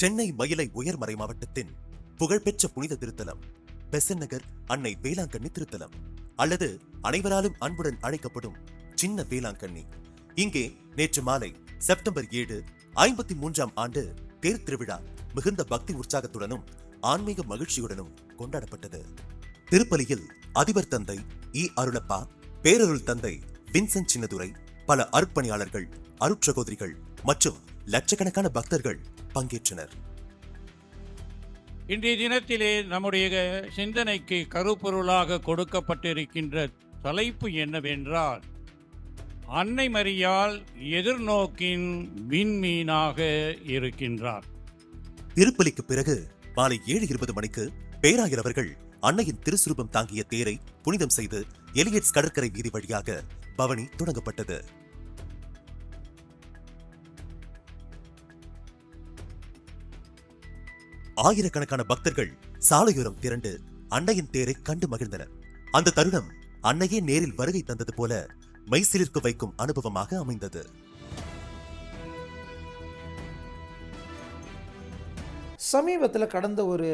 சென்னை மயிலை உயர்மறை மாவட்டத்தின் புகழ்பெற்ற புனித திருத்தலம் பெசன் நகர் அன்னை வேளாங்கண்ணி திருத்தலம் அல்லது அனைவராலும் அன்புடன் அழைக்கப்படும் சின்ன வேளாங்கண்ணி. இங்கே நேற்று மாலை செப்டம்பர் ஏழு ஐம்பத்தி மூன்றாம் ஆண்டு தேர் திருவிழா மிகுந்த பக்தி உற்சாகத்துடனும் ஆன்மீக மகிழ்ச்சியுடனும் கொண்டாடப்பட்டது. திருப்பலியில் அதிபர் தந்தை இ. அருளப்பா பேரருள் தந்தை வின்சென்ட் சின்னதுரை பல அருட்பணியாளர்கள் அருட்சகோதரிகள் மற்றும் லட்சக்கணக்கான பக்தர்கள் பங்கேற்றனர். இன்றைய தினத்திலே நம்முடைய சிந்தனைக்கு கருப்பொருளாக கொடுக்கப்பட்டிருக்கின்ற தலைப்பு என்னவென்றால் அன்னை மரியாள் எதிர்நோக்கின் விண்மீனாக இருக்கின்றார். திருப்பலிக்கு பிறகு மாலை ஏழு இருபது மணிக்கு பேராயர் அவர்கள் அன்னையின் திருசுரூபம் தாங்கிய தேரை புனிதம் செய்து எலியட்ஸ் கடற்கரை வீதி வழியாக பவனி தொடங்கப்பட்டது. ஆயிரக்கணக்கான பக்தர்கள் சாலையோரம் திரண்டு அன்னையின் தேரை கண்டு மகிழ்ந்தனர். அந்த தருணம் அன்னையே நேரில் வருகை தந்தது போல மைசிலிற்கு வைக்கும் அனுபவமாக அமைந்தது. சமீபத்தில் கடந்த ஒரு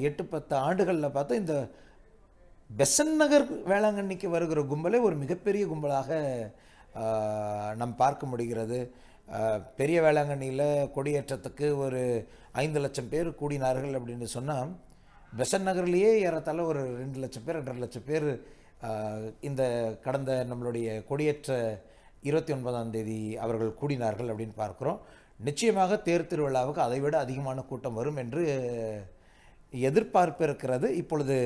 எட்டு பத்து ஆண்டுகளில் பார்த்தா இந்த பெசன் நகர் வேளாங்கண்ணிக்கு வருகிற கும்பலே ஒரு மிகப்பெரிய கும்பலாக ஆஹ், நாம் பார்க்க முடிகிறது. பெரிய வேளாங்கண்ணியில் கொடியேற்றத்துக்கு ஒரு ஐந்து லட்சம் பேர் கூடினார்கள் அப்படின்னு சொன்னால் பெசன் நகர்லேயே ஏறத்தாழ ஒரு ரெண்டு லட்சம் பேர் ரெண்டரை லட்சம் பேர் இந்த கடந்த நம்மளுடைய கொடியேற்ற இருபத்தி ஒன்பதாம் தேதி அவர்கள் கூடினார்கள் அப்படின்னு பார்க்குறோம். நிச்சயமாக தேர் திருவிழாவுக்கு அதைவிட அதிகமான கூட்டம் வரும் என்று எதிர்பார்ப்பு இருக்கிறது. இப்பொழுது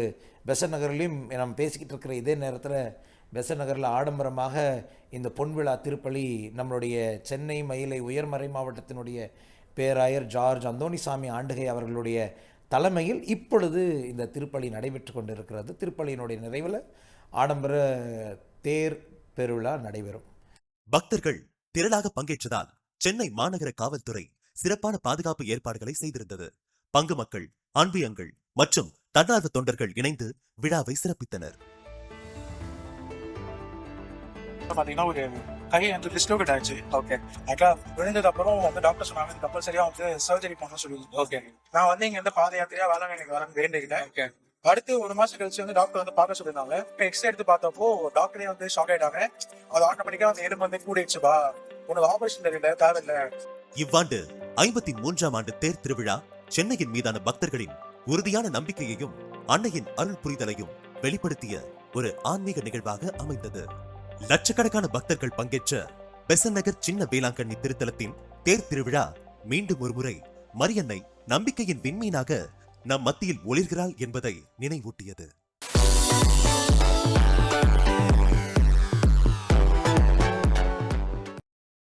பெசன் நகர்லேயும் நாம் பேசிக்கிட்டு இருக்கிற இதே நேரத்தில் பெசநகரில் ஆடம்பரமாக இந்த பொன்விழா திருப்பலி நம்மளுடைய சென்னை மயிலை உயர்மறை மாவட்டத்தினுடைய பேராயர் ஜார்ஜ் அந்தோணிசாமி ஆண்டுகை அவர்களுடைய தலைமையில் இப்பொழுது இந்த திருப்பலி நடைபெற்று கொண்டிருக்கிறது. திருப்பலியினுடைய நிறைவில் ஆடம்பர தேர் பெருவிழா நடைபெறும். பக்தர்கள் திரளாக பங்கேற்றதால் சென்னை மாநகர காவல்துறை சிறப்பான பாதுகாப்பு ஏற்பாடுகளை செய்திருந்தது. பங்கு மக்கள் அன்பியங்கள் மற்றும் தன்னார்வ தொண்டர்கள் இணைந்து விழாவை சிறப்பித்தனர். பாத்தீங்கன்னா ஒரு கை வந்து டிஸ்லோகேட் ஆயிடுச்சு. ஓகே ஆக்சுவலா விழுந்தது அப்புறம் வந்து டாக்டர் சொன்னாங்க கம்பல்சரியா வந்து சர்ஜரி பண்ண சொல்லி ஓகே நான் வந்து இங்க இருந்து பாத யாத்திரையா வேளாங்கண்ணிக்கு வரேன் வேண்டிக்கிட்டேன். ஓகே அடுத்து ஒரு மாசம் கழிச்சு வந்து டாக்டர் வந்து பார்க்க சொல்லியிருந்தாங்க. எக்ஸ்ரே எடுத்து பார்த்தப்போ டாக்டரே வந்து ஷாக் ஆயிட்டாங்க. அது ஆட்டோமேட்டிக்கா வந்து எலும்பு வந்து கூடிடுச்சுப்பா உனக்கு ஆபரேஷன் தெரியல தேவையில்லை. இவ்வாண்டு ஐம்பத்தி மூன்றாம் ஆண்டு தேர் திருவிழா சென்னையின் மீதான பக்தர்களின் உறுதியான நம்பிக்கையையும் அன்னையின் அருள் புரிதலையும் வெளிப்படுத்திய ஒரு ஆன்மீக நிகழ்வாக அமைந்தது. லட்சக்கணக்கான பக்தர்கள் பங்கேற்ற பெசன் நகர் சின்ன வேளாங்கண்ணி திருத்தலத்தின் தேர் திருவிழா மீண்டும் ஒருமுறை மரியன்னை நம்பிக்கையின் விண்மீனாக நம் மத்தியில் ஒளிர்கிறாள் என்பதை நினைவூட்டியது.